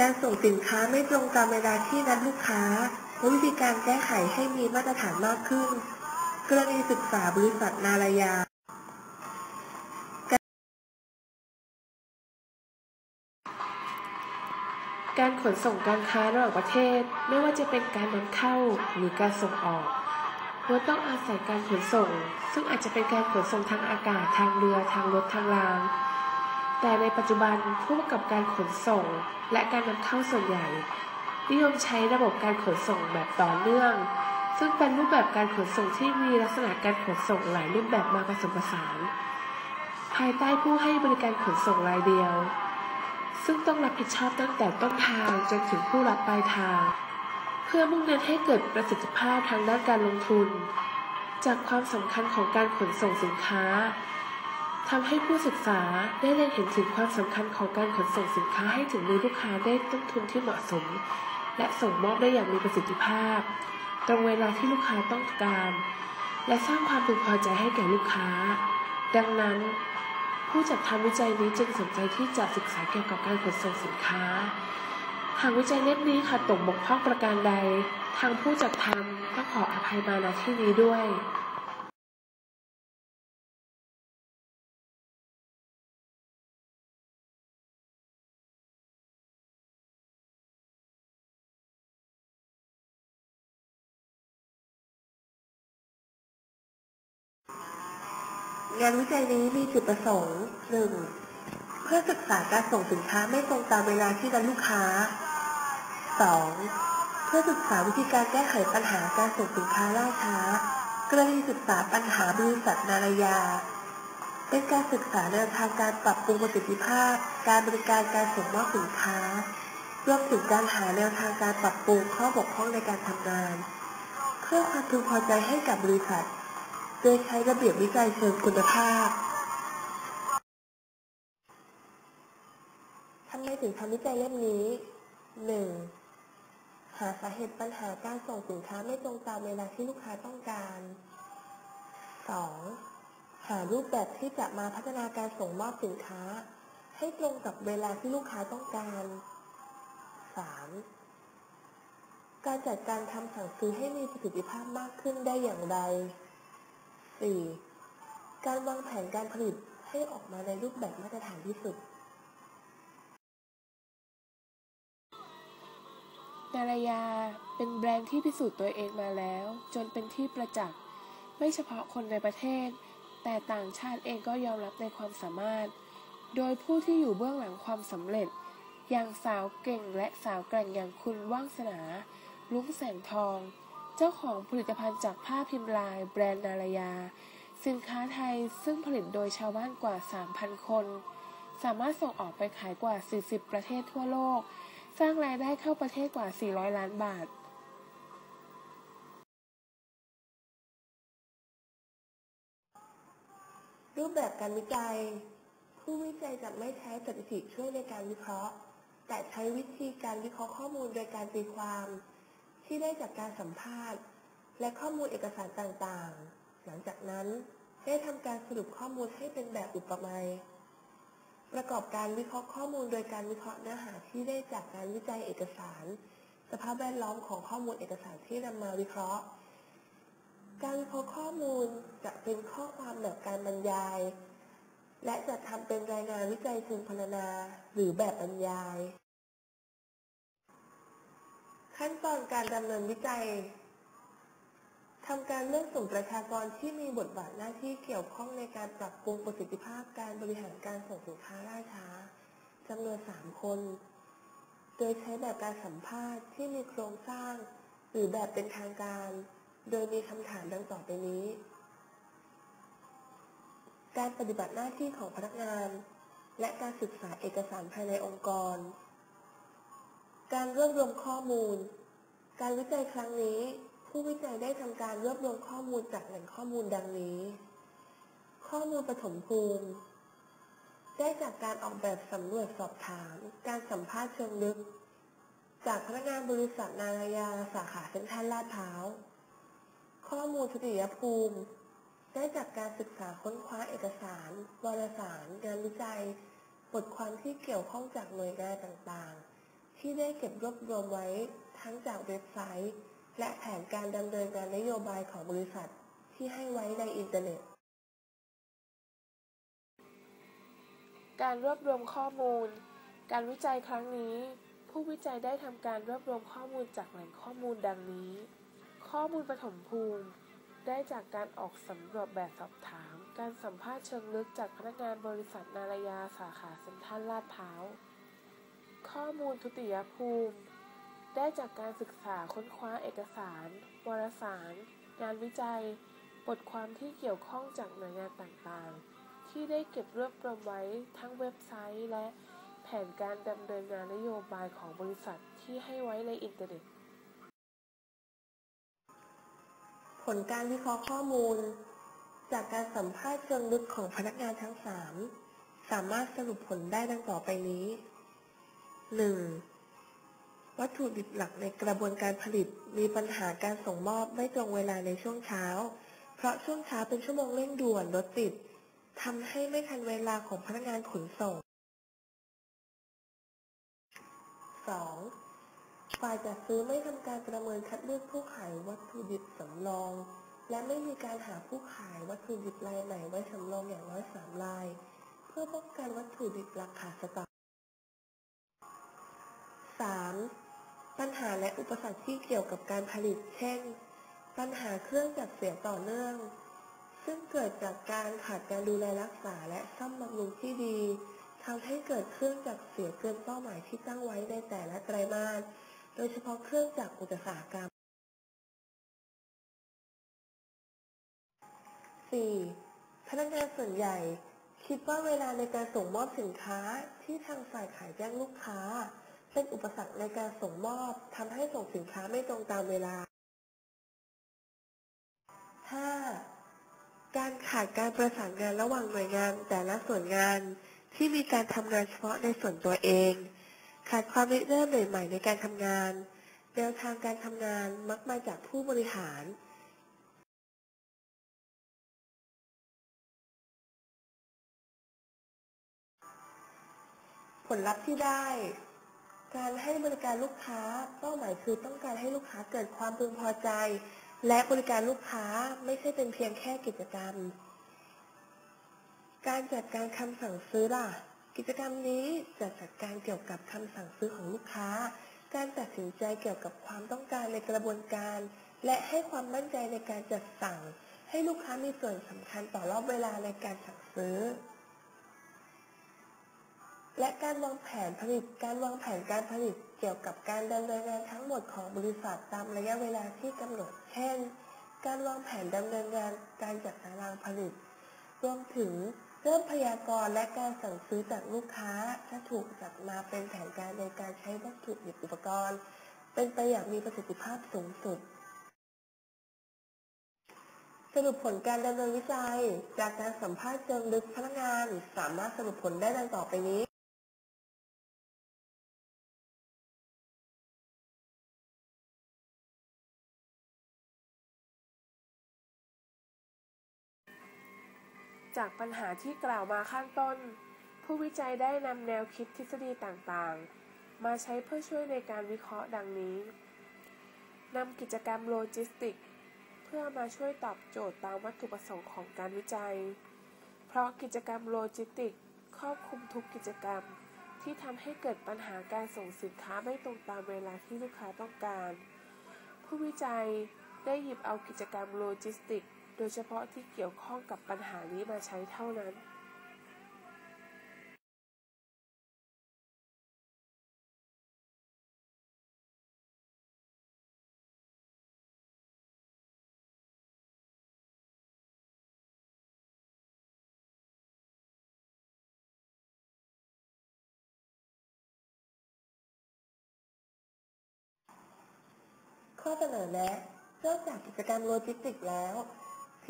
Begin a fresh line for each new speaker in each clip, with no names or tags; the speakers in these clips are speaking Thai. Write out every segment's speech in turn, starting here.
การส่งสินค้าไม่ตรงตามเวลาที่นัดลูกค้าและวิธีการแก้ไขให้มีมาตรฐานมากขึ้น กรณีศึกษาบริษัทนารายาการขนส่งการค้าระหว่างประเทศ ไม่ว่าจะเป็นการนำเข้าหรือการส่งออกล้วนต้องอาศัยการขนส่ง ซึ่งอาจจะเป็นการขนส่งทางอากาศทางเรือทางรถทางราง แต่ในปัจจุบันผู้ประกอบการขนส่ง และการนำเข้าส่วนใหญ่ นิยมใช้ระบบการขนส่งแบบต่อเนื่อง ซึ่งเป็นรูปแบบการขนส่งที่มีลักษณะการขนส่งหลายรูปแบบมาผสมผสาน ภายใต้ผู้ให้บริการขนส่งรายเดียว ซึ่งต้องรับผิดชอบตั้งแต่ต้นทางจนถึงผู้รับปลายทาง เพื่อมุ่งเน้นให้เกิดประสิทธิภาพทางด้านการลงทุน จากความสำคัญของการขนส่งสินค้า ทำให้ผู้ศึกษาได้เล็งเห็นถึงความสำคัญของการขนส่งสินค้าให้ถึงมือลูกค้าได้ต้นทุนที่เหมาะสม และส่งมอบได้อย่างมีประสิทธิภาพ ตรงเวลาที่ลูกค้าต้องการ และสร้างความพึงพอใจให้แก่ลูกค้า ดังนั้น ผู้จัดทำวิจัยนี้จึงสนใจที่จะศึกษาเกี่ยวกับการขนส่งสินค้า หากวิจัยเล่มนี้ขาดตกบกพร่องประการใด ทางผู้จัดทำต้องขออภัยมาณที่นี้ด้วย งานวิจัยนี้มีจุดประสงค์ 1. เพื่อศึกษาการส่งสินค้าไม่ตรงตามเวลาที่นัดลูกค้า 2. เพื่อศึกษาวิธีการแก้ไขปัญหาการส่งสินค้าล่าช้ากรณีศึกษาปัญหาบริษัทนารายา เป็นการศึกษาแนวทางการปรับปรุงประสิทธิภาพ การบริการการส่งมอบสินค้ารวมถึงการหาแนวทางการปรับปรุงข้อบกพร่องในการทำงาน เพื่อความพึงพอใจให้กับบริษัท โดยใช้ระเบียบวิจัยเชิงคุณภาพทำไมถึงทำวิจัยเล่มนี้ 1. หาสาเหตุปัญหาการส่งสินค้าไม่ตรงตามเวลาที่ลูกค้าต้องการ 2. หารูปแบบที่จะมาพัฒนาการส่งมอบสินค้า ให้ตรงกับเวลาที่ลูกค้าต้องการ 3. การจัดการทำสั่งซื้อให้มีประสิทธิภาพมากขึ้นได้อย่างไร 4. การวางแผนการผลิตให้ออกมาในรูปแบบมาตรฐานที่สุด นารายาเป็นแบรนด์ที่พิสูจน์ตัวเองมาแล้ว จนเป็นที่ประจักษ์ ไม่เฉพาะคนในประเทศ แต่ต่างชาติเองก็ยอมรับในความสามารถ โดยผู้ที่อยู่เบื้องหลังความสำเร็จ อย่างสาวเก่งและสาวแกร่งอย่างคุณว่างสนา ลุ้งแสงทอง เจ้าของผลิตภัณฑ์จากผ้าพิมพ์ลายแบรนด์นารายา สินค้าไทยซึ่งผลิตโดยชาวบ้านกว่า 3,000 คน สามารถส่งออกไปขายกว่า 40 ประเทศทั่วโลก สร้างรายได้เข้าประเทศกว่า 400 ล้านบาทรูปแบบการวิจัย ผู้วิจัยจะไม่ใช้สถิติช่วยในการวิเคราะห์ แต่ใช้วิธีการวิเคราะห์ข้อมูลโดยการตีความ ที่ได้จากการสัมภาษณ์ และข้อมูลเอกสารต่างๆ หลังจากนั้นได้ทำการสรุปข้อมูลให้เป็นแบบอุปมาประกอบการวิเคราะห์ข้อมูลโดยการวิเคราะห์เนื้อหาที่ได้จากการวิจัยเอกสาร สภาพแวดล้อมของข้อมูลเอกสารที่นำมาวิเคราะห์ การวิเคราะห์ข้อมูลจะเป็นข้อความแบบการบรรยาย และจะทำเป็นรายงานวิจัยเชิงพรรณนาหรือแบบบรรยาย ขั้นตอนการดำเนินวิจัยทำการเลือกสุ่มประชากรที่มีบทบาทหน้าที่เกี่ยวข้องในการปรับปรุงประสิทธิภาพการบริหารการส่งสินค้าล่าช้าจำนวน 3 คน โดยใช้แบบการสัมภาษณ์ที่มีโครงสร้าง หรือแบบเป็นทางการ โดยมีคำถามดังต่อไปนี้ การปฏิบัติหน้าที่ของพนักงาน และการศึกษาเอกสารภายในองค์กร การรวบรวมข้อมูล การวิจัยครั้งนี้ ผู้วิจัยได้ทำการรวบรวมข้อมูลจากแหล่งข้อมูลดังนี้ ข้อมูลปฐมภูมิ ได้จากการออกแบบสำรวจสอบถาม การสัมภาษณ์เชิงลึก จากพนักงานบริษัทนารายาสาขาเซ็นทรัลลาดพร้าว ข้อมูลสถิติภูมิ ได้จากการศึกษาค้นคว้าเอกสาร วารสาร งานวิจัย บทความที่เกี่ยวข้องจากหน่วยงานต่างๆ ที่ได้เก็บรวบรวมไว้ทั้งจากเว็บไซต์ และแผนการดำเนินการนโยบายของบริษัทที่ให้ไว้ในอินเทอร์เน็ต การรวบรวมข้อมูล การวิจัยครั้งนี้ ผู้วิจัยได้ทำการรวบรวมข้อมูลจากแหล่งข้อมูลดังนี้ ข้อมูลปฐมภูมิ ได้จากการออกสำรวจแบบสอบถาม การสัมภาษณ์เชิงลึกจากพนักงานบริษัทนารยาสาขาเซ็นทรัลลาดพร้าว ข้อมูลทุติยภูมิ ได้จากการศึกษาค้นคว้าเอกสาร วารสาร งานวิจัย บทความที่เกี่ยวข้องจากหน่วยงานต่างๆ ที่ได้เก็บรวบรวมไว้ทั้งเว็บไซต์ และแผนการดำเนินงานนโยบายของบริษัทที่ให้ไว้ในอินเทอร์เน็ต ผลการวิเคราะห์ข้อมูล จากการสัมภาษณ์เชิงลึกของพนักงานทั้ง 3 สามารถสรุปผลได้ดังต่อไปนี้ 1. วัตถุดิบหลักในกระบวนการผลิต มีปัญหาการส่งมอบไม่ตรงเวลาในช่วงเช้า เพราะช่วงเช้าเป็นชั่วโมงเร่งด่วนรถติดทำให้ไม่ทันเวลาของพนักงานขนส่ง 2. ฝ่ายจัดซื้อไม่ทำการประเมินคัดเลือกผู้ขายวัตถุดิบสำรอง และไม่มีการหาผู้ขายวัตถุดิบรายใหม่ไว้สำรองอย่างน้อยสามราย เพื่อป้องกันวัตถุดิบราคาสต็อก 3. ปัญหาและอุปสรรคที่เกี่ยวกับการผลิต เช่น ปัญหาเครื่องจักรเสียต่อเนื่อง ซึ่งเกิดจากการขาดการดูแลรักษาและซ่อมบำรุงที่ดีทำให้เกิดเครื่องจักรเสียเกินเป้าหมายที่ตั้งไว้ในแต่ละไตรมาส โดยเฉพาะเครื่องจักรอุตสาหกรรม 4. พนักงานส่วนใหญ่ คิดว่าเวลาในการส่งมอบสินค้าที่ทางฝ่ายขายแจ้งลูกค้า เป็นอุปสรรคในการส่งมอบทำให้ส่งสินค้าไม่ตรงตามเวลา 5. การขาดการประสานงานระหว่างหน่วยงานแต่ละส่วนงานที่มีการทำงานเฉพาะในส่วนตัวเอง ขาดความริเริ่มใหม่ๆในการทำงาน แนวทางการทำงานมักมาจากผู้บริหาร ผลลัพธ์ที่ได้ การให้บริการลูกค้าเป้าหมายคือต้องการให้ลูกค้าเกิดความพึงพอใจ และบริการลูกค้าไม่ใช่เป็นเพียงแค่กิจกรรม การจัดการคำสั่งซื้อล่ะ กิจกรรมนี้จะจัดการเกี่ยวกับคำสั่งซื้อของลูกค้า การตัดสินใจเกี่ยวกับความต้องการในกระบวนการ และให้ความมั่นใจในการจัดสั่ง ให้ลูกค้ามีส่วนสำคัญต่อรอบเวลาในการสั่งซื้อ และการวางแผนผลิต การวางแผนการผลิตเกี่ยวกับการดำเนินงานทั้งหมดของบริษัทตามระยะเวลาที่กำหนด เช่น การวางแผนดำเนินงาน การจัดตารางผลิต รวมถึงเริ่มพยากรณ์และการสั่งซื้อจากลูกค้าจะถูกจัดมาเป็นแผนการในการใช้วัตถุดิบอุปกรณ์ เป็นไปอย่างมีประสิทธิภาพสูงสุด สรุปผลการดำเนินวิจัย จากการสัมภาษณ์เชิงลึกพนักงาน สามารถสรุปผลได้ดังต่อไปนี้ จากปัญหาที่กล่าวมาข้างต้น ผู้วิจัยได้นำแนวคิดทฤษฎีต่างๆ มาใช้เพื่อช่วยในการวิเคราะห์ดังนี้นำกิจกรรมโลจิสติก เพื่อมาช่วยตอบโจทย์ตามวัตถุประสงค์ของการวิจัย เพราะกิจกรรมโลจิสติกครอบคลุมทุกกิจกรรมที่ทำให้เกิดปัญหาการส่งสินค้าไม่ตรงตามเวลาที่ลูกค้าต้องการ ผู้วิจัยได้หยิบเอากิจกรรมโลจิสติก โดยเฉพาะที่เกี่ยวข้องกับปัญหานี้มาใช้เท่านั้นข้อเสนอแนะนอกจากกิจกรรมโลจิสติกแล้ว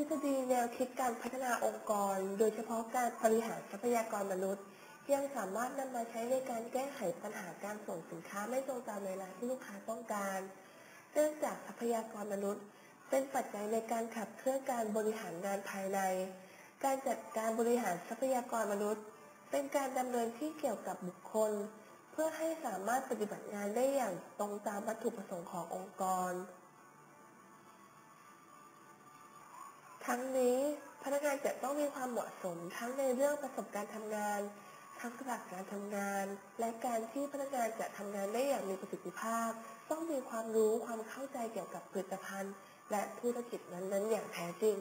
ฤษฎีแนวคิดการพัฒนาองค์กร โดยเฉพาะการบริหารทรัพยากรมนุษย์ ยังสามารถนำมาใช้ในการแก้ไขปัญหาการส่งสินค้าไม่ตรงตามเวลาที่ลูกค้าต้องการเนื่องจากทรัพยากรมนุษย์ เป็นปัจจัยในการขับเคลื่อนการบริหารงานภายใน การจัดการบริหารทรัพยากรมนุษย์ เป็นการดำเนินที่เกี่ยวกับบุคคลผพื่อให้สามารถปฏิบัติงานได้อย่างตรงตามวัตถุประสงค์ขององค์กร ทั้งนี้พนักงานจะต้องมีความเหมาะสมทั้งในเรื่องประสบการณ์ทำงานทักษะการทำงาน และการที่พนักงานจะทำงานได้อย่างมีประสิทธิภาพ ต้องมีความรู้ความเข้าใจเกี่ยวกับผลิตภัณฑ์ และธุรกิจนั้นๆ อย่างแท้จริง